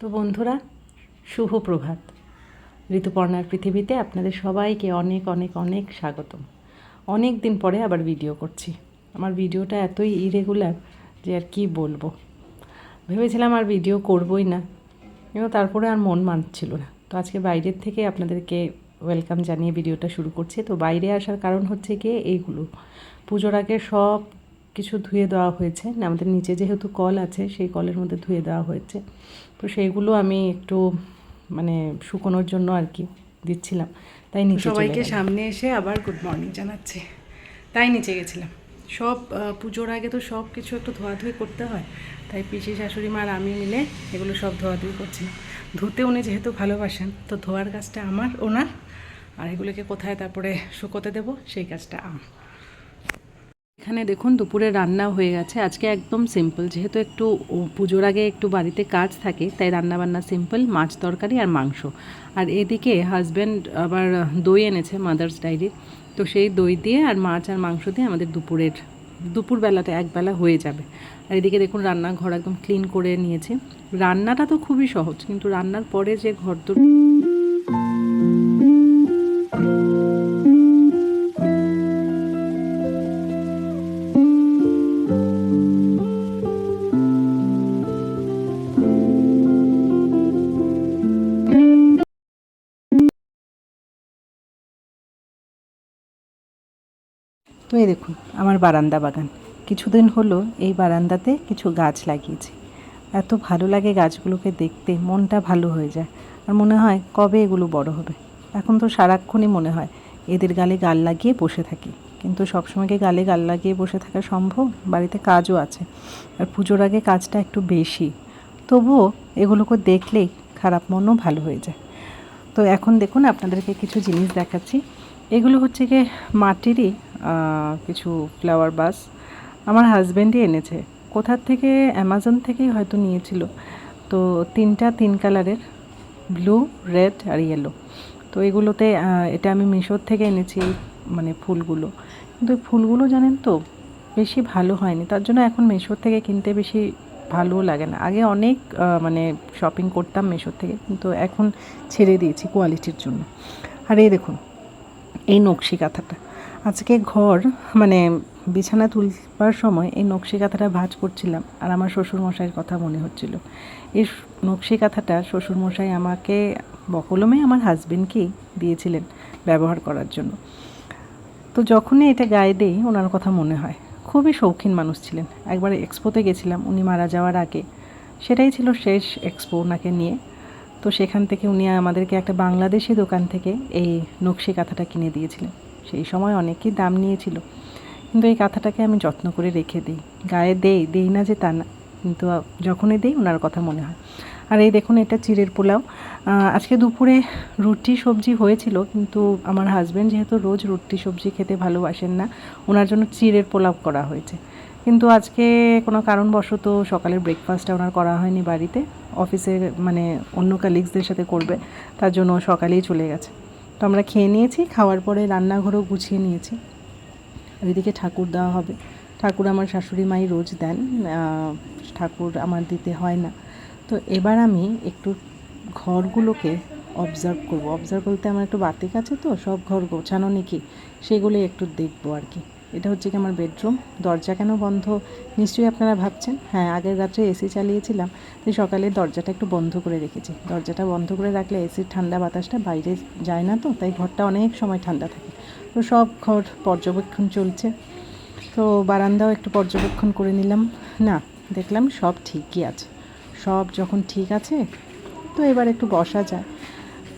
তো বন্ধুরা, শুভ প্রভাত। ঋতুপর্ণার পৃথিবীতে আপনাদের সবাইকে অনেক অনেক অনেক স্বাগতম। অনেক দিন পরে আবার ভিডিও করছি। আমার ভিডিওটা এতই ইরেগুলার যে আর কি বলব। ভেবেছিলাম আর ভিডিও করবই না, কিন্তু তারপরে আর মন মানছিল না। তো আজকে বাইরের থেকে আপনাদেরকে ওয়েলকাম জানিয়ে ভিডিওটা শুরু করছি। তো বাইরে আসার কারণ হচ্ছে গিয়ে এইগুলো। পুজোর আগে সব কিছু ধুয়ে দেওয়া হয়েছে। আমাদের নিচে যেহেতু কল আছে সেই কলের মধ্যে ধুয়ে দেওয়া হয়েছে। তো সেইগুলো আমি একটু মানে শুকোনোর জন্য আর কি দিচ্ছিলাম। তাই নিচে সবাইকে সামনে এসে আবার গুড মর্নিং জানাচ্ছে। তাই নিচে গেছিলাম। সব পুজোর আগে তো সব কিছু একটু ধোয়াধুয়ি করতে হয়। তাই পিসি শাশুড়ি মার আমি মিলে এগুলো সব ধোয়াধুয়ি করছিলাম। ধুতে উনি যেহেতু ভালোবাসেন তো ধোয়ার কাজটা আমার ওনার। আর এগুলোকে কোথায় তারপরে শুকোতে দেবো সেই কাজটা আমার। এখানে দেখুন দুপুরে রান্না হয়ে গেছে। আজকে একদম সিম্পল যেহেতু একটু পুজোর আগে একটু বাড়িতে কাজ থাকে, তাই রান্না বান্না সিম্পল মাছ তরকারি আর মাংস। আর এদিকে হাজব্যান্ড আবার দই এনেছে মাদার্স ডায়েরি তো সেই দই দিয়ে আর মাছ আর মাংস দিয়ে আমাদের দুপুরের দুপুরবেলাটা একবেলা হয়ে যাবে। আর এদিকে দেখুন রান্নাঘর একদম ক্লিন করে নিয়েছি। রান্নাটা তো খুবই সহজ, কিন্তু রান্নার পরে যে ঘর তো এই দেখুন, আমার বারান্দা বাগান। কিছুদিন হলো এই বারান্দাতে কিছু গাছ লাগিয়েছি। এত ভালো লাগে গাছগুলোকে দেখতে, মনটা ভালো হয়ে যায়। আর মনে হয় কবে এগুলো বড় হবে। এখন তো সারাক্ষণই মনে হয় এদের গালে গাল লাগিয়ে বসে থাকি। কিন্তু সবসময় গালে গাল লাগিয়ে বসে থাকা সম্ভব? বাড়িতে কাজও আছে। আর পুজোর আগে কাজটা একটু বেশি। তবুও এগুলোকে দেখলেই খারাপ মনও ভালো হয়ে যায়। তো এখন দেখুন, আপনাদেরকে কিছু জিনিস দেখাচ্ছি। এগুলো হচ্ছে গিয়ে মাটিরই কিছু ফ্লাওয়ার বাস আমার হাজব্যান্ডই এনেছে। কোথার থেকে? অ্যামাজন থেকেই হয়তো নিয়েছিল। তো তিনটা তিন কালারের ব্লু রেড আর ইয়েলো তো এগুলোতে এটা আমি মিশোর থেকে এনেছি মানে ফুলগুলো। কিন্তু ফুলগুলো জানেন তো, বেশি ভালো হয়নি। তার জন্য এখন মিশোর থেকে কিনতে বেশি ভালোও লাগে না। আগে অনেক মানে শপিং করতাম মিশোর থেকে, কিন্তু এখন ছেড়ে দিয়েছি কোয়ালিটির জন্য। আর এই দেখুন, এই নকশি কাঁথাটা। আজকে ঘর মানে বিছানা তুলবার সময় এই নকশি কাঁথাটা ভাজ করছিলাম আর আমার শ্বশুরমশাইয়ের কথা মনে হচ্ছিল। এই নকশি কাঁথাটা শ্বশুরমশাই আমাকে বকলমে আমার হাজবেন্ডকেই দিয়েছিলেন ব্যবহার করার জন্য। তো যখনই এটা গায়ে দেই, ওনার কথা মনে হয়। খুবই শৌখিন মানুষ ছিলেন। একবার এক্সপোতে গেছিলাম, উনি মারা যাওয়ার আগে। সেটাই ছিল শেষ এক্সপো ওনাকে নিয়ে। তো সেখান থেকে উনি আমাদেরকে একটা বাংলাদেশি দোকান থেকে এই নকশি কাঁথাটা কিনে দিয়েছিলেন। সেই সময় অনেকই দাম নিয়েছিল। কিন্তু এই কাঁথাটাকে আমি যত্ন করে রেখে দিই। গায়ে দেই দেই না যে তা না। কিন্তু যখনই দেই ওনার কথা মনে হয়। আর এই দেখুন, এটা চিড়ের পোলাও। আজকে দুপুরে রুটি, সবজি হয়েছিল, কিন্তু আমার হাজব্যান্ড যেহেতু রোজ রুটি, সবজি খেতে ভালোবাসেন না, ওনার জন্য চিড়ের পোলাও করা হয়েছে। কিন্তু আজকে কোনো কারণবশত সকালের ব্রেকফাস্টটা ওনার করা হয়নি বাড়িতে। অফিসে মানে অন্য কালিগসদের সাথে করবে, তার জন্য সকালেই চলে গেছে। তো আমরা খেয়ে নিয়েছি, খাওয়ার পরে রান্নাঘরও গুছিয়ে নিয়েছি। আর এদিকে ঠাকুর দেওয়া হবে। ঠাকুর আমার শাশুড়ি মাই রোজ দেন ঠাকুর আমার দিতে হয় না। তো এবার আমি একটু ঘরগুলোকে অবজার্ভ করব। অবজার্ভ বলতে আমার একটু বাতিক আছে তো, সব ঘর গোছানো নাকি? সেগুলোই একটু দেখব আর কি। এটা হচ্ছে কি আমার বেডরুম। দরজা কেন বন্ধ? নিশ্চয়ই আপনারা ভাবছেন হ্যাঁ আগের রাত্রে এসি চালিয়েছিলাম, তাই সকালে দরজাটা একটু বন্ধ করে রেখেছি। দরজাটা বন্ধ করে রাখলে এসির ঠান্ডা বাতাসটা বাইরে যায় না তো, তাই ঘরটা অনেক সময় ঠান্ডা থাকে। তো সব ঘর পর্যবেক্ষণ চলছে। তো বারান্দাও একটু পর্যবেক্ষণ করে নিলাম। না, দেখলাম সব ঠিকই আছে। সব যখন ঠিক আছে, তো এবার একটু বসা যায়।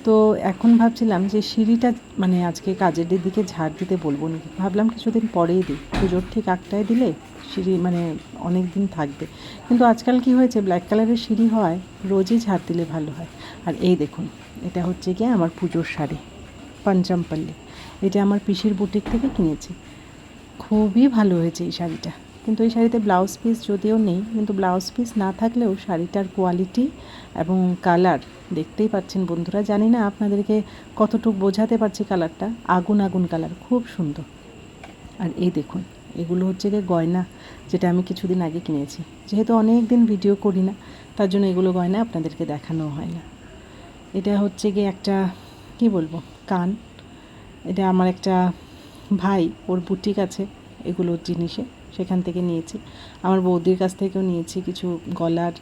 তো এখন ভাবছিলাম যে সিঁড়িটা মানে আজকে কাজের দিকে ঝাড় দিতে বলব নাকি? ভাবলাম কিছুদিন পরেই দিই। পুজোর ঠিক আটটায় দিলে সিঁড়ি মানে অনেক দিন থাকবে। কিন্তু আজকাল কি হয়েছে? ব্ল্যাক কালারের সিঁড়ি হয়, রোজই ঝাড় দিলে ভালো হয়। আর এই দেখুন, এটা হচ্ছে গিয়ে আমার পুজোর শাড়ি পঞ্চমপল্লী এটা আমার পিসির বুটিক থেকে কিনেছি। খুবই ভালো হয়েছে এই শাড়িটা। কিন্তু এই শাড়িতে ব্লাউজ পিস যদিও নেই, কিন্তু ব্লাউজ পিস না থাকলেও শাড়িটার কোয়ালিটি এবং কালার দেখতেই পাচ্ছেন বন্ধুরা। জানি না আপনাদেরকে কতটুকু বোঝাতে পারছি কালারটা আগুন আগুন কালার খুব সুন্দর। আর এই দেখুন, এগুলো হচ্ছে গিয়ে গয়না, যেটা আমি কিছুদিন আগে কিনেছি। যেহেতু অনেক দিন ভিডিও করি না, তার জন্য এগুলো গয়না আপনাদেরকে দেখানো হয় না। এটা হচ্ছে গিয়ে একটা, কি বলব, কান। এটা আমার একটা ভাই, ওর বুটিক আছে এগুলোর জিনিসে। সেখান থেকে নিয়েছি। আমার বৌদির কাছ থেকেও নিয়েছি কিছু গলার।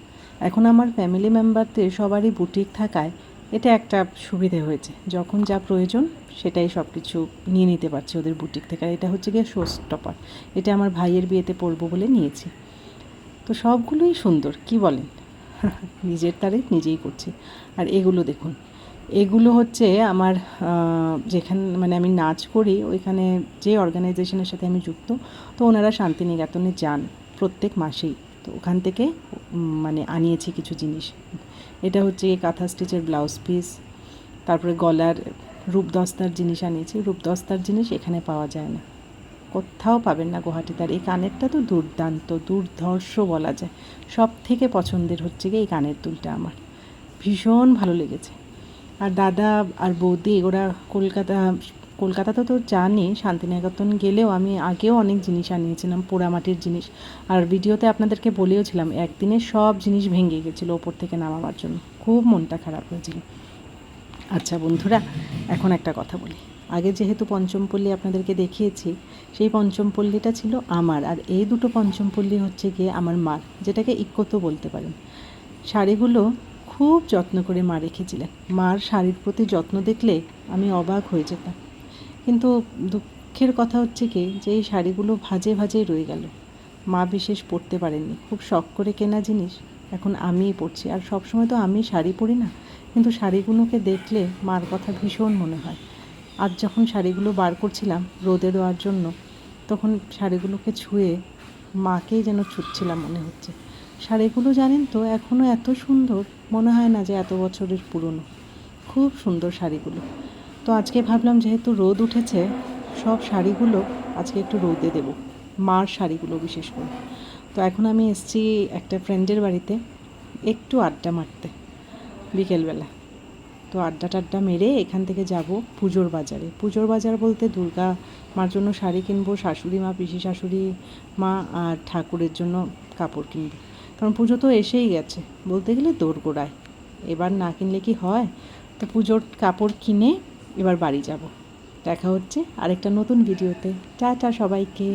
এখন আমার ফ্যামিলি মেম্বারদের সবারই বুটিক থাকায় এটা একটা সুবিধে হয়েছে। যখন যা প্রয়োজন সেটাই সব কিছু নিয়ে নিতে পারছি ওদের বুটিক থেকে। আর এটা হচ্ছে গিয়ে শো স্টপার এটা আমার ভাইয়ের বিয়েতে পরবো বলে নিয়েছি। তো সবগুলোই সুন্দর, কি বলেন? নিজের তারিফ নিজেই করছি। আর এগুলো দেখুন এগুলো হচ্ছে আমার যেখানে মানে আমি নাচ করি, ওইখানে যে অর্গানাইজেশনের সাথে আমি যুক্ত, তো ওনারা শান্তিনিকেতনে যান প্রত্যেক মাসেই। তো ওখান থেকে মানে আনিয়েছি কিছু জিনিস। এটা হচ্ছে কাঁথা স্টিচের ব্লাউজ পিস, তারপরে গলার রূপদস্তার জিনিস আনিয়েছি। রূপদস্তার জিনিস এখানে পাওয়া যায় না। কোথাও পাবেন না গুয়াহাটিতে। আর এই কানেরটা তো দুর্দান্ত, দুর্ধর্ষ বলা যায়। সব থেকে পছন্দের হচ্ছে গিয়ে এই কানের দুলটা আমার। ভীষণ ভালো লেগেছে। আর দাদা আর বৌদি, ওরা কলকাতা কলকাতাতে তো তো জানি, শান্তিনিকেতন গেলেও আমি আগেও অনেক জিনিস আনিয়েছিলাম, পোড়ামাটির জিনিস। আর ভিডিওতে আপনাদেরকে বলেওছিলাম, একদিনে সব জিনিস ভেঙে গেছিল ওপর থেকে নামাবার জন্য। খুব মনটা খারাপ হয়েছিল। আচ্ছা বন্ধুরা, এখন একটা কথা বলি। আগে যেহেতু পঞ্চমপল্লী আপনাদেরকে দেখিয়েছি, সেই পঞ্চমপল্লীটা ছিল আমার। আর এই দুটো পঞ্চমপল্লী হচ্ছে গিয়ে আমার মার, যেটাকে ইক্কতো বলতে পারেন। শাড়িগুলো খুব যত্ন করে মা রেখেছিলেন। মার শাড়ির প্রতি যত্ন দেখলে আমি অবাক হয়ে যেতাম। কিন্তু দুঃখের কথা হচ্ছে কি, যে এই শাড়িগুলো ভাজে ভাজেই রয়ে গেল। মা বিশেষ পরতে পারেননি। খুব শখ করে কেনা জিনিস এখন আমিই পরছি। আর সবসময় তো আমি শাড়ি পরি না। কিন্তু শাড়িগুলোকে দেখলে মার কথা ভীষণ মনে হয়। আজ যখন শাড়িগুলো বার করছিলাম রোদে দেওয়ার জন্য, তখন শাড়িগুলোকে ছুঁয়ে মাকেই যেন ছুটছিলাম মনে হচ্ছে। শাড়িগুলো জানেন তো এখনও এত সুন্দর, মনে হয় না যে এত বছরের পুরনো। খুব সুন্দর শাড়িগুলো। তো আজকে ভাবলাম যেহেতু রোদ উঠেছে, সব শাড়িগুলো আজকে একটু রোদে দেব, মার শাড়িগুলো বিশেষ করে। তো এখন আমি এসছি একটা ফ্রেন্ডের বাড়িতে, একটু আড্ডা মারতে, বিকেলবেলা। তো আড্ডা টাড্ডা মেরে এখান থেকে যাব পুজোর বাজারে। পুজোর বাজার বলতে দুর্গা মার জন্য শাড়ি কিনবো, শাশুড়ি মা, পিসি শাশুড়ি মা আর ঠাকুরের জন্য কাপড় কিনবো। কারণ পুজো তো এসেই গেছে। বলতে গেলে দোরগোড়ায়। এবার না কিনলে কি হয়? তো পুজোর কাপড় কিনে এবার বাড়ি যাব। দেখা হচ্ছে আরেকটা নতুন ভিডিওতে। চা চা সবাইকে।